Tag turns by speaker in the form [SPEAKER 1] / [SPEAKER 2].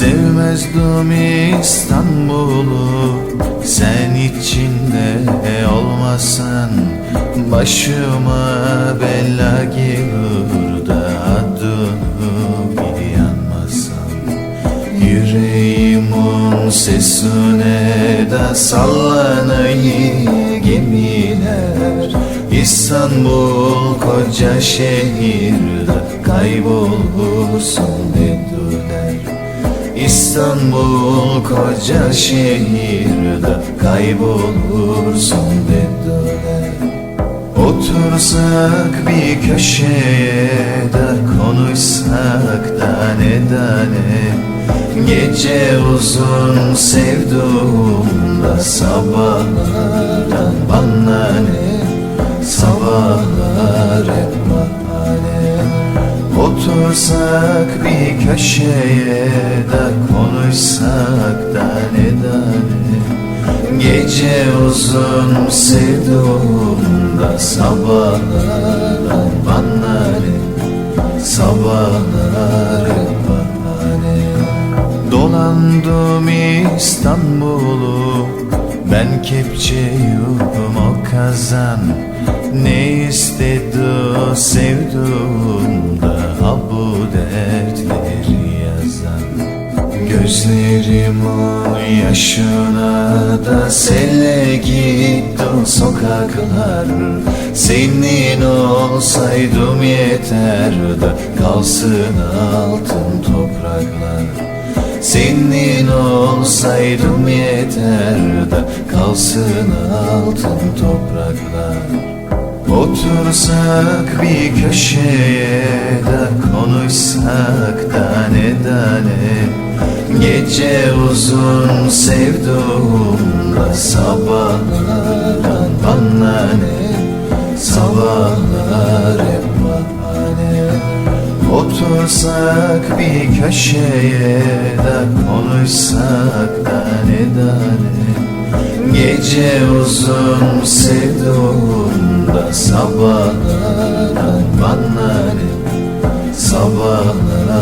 [SPEAKER 1] Sevmezdim İstanbul'u Sen içinde olmasan Başıma bela gelir sesine de sallanayı gemiler. İstanbul koca şehirde kaybolursun dediler. İstanbul koca şehirde kaybolursun dediler. Otursak bir köşeye de konuşsak tane tane Gece uzun sevduğumda sabahlardan bana ne Sabahlar hep bahane Otursak bir köşeye de konuşsak tane tane Gece uzun sevduğumda sabahlardan bana ne Sabahlar hep Dolandım İstanbul'u. Ben kepçeyim o kazan. Ne istedi o sevduğumda Ha bu dertleri yazan. Gözlerimin yaşına da selle gitti o sokaklar. Senin olsaydım yeter de kalsın altın topraklar Senin olsaydım yeter de kalsın altın topraklar. Otursak bir köşeye de konuşsak tane tane. Gece uzun sevduğumda sabahlardan bana ne Sabahlar hep bahane Otursak bir köşeye de konuşsak tane tane Gece uzun sevduğumda sabahlardan bana ne. Sabahlar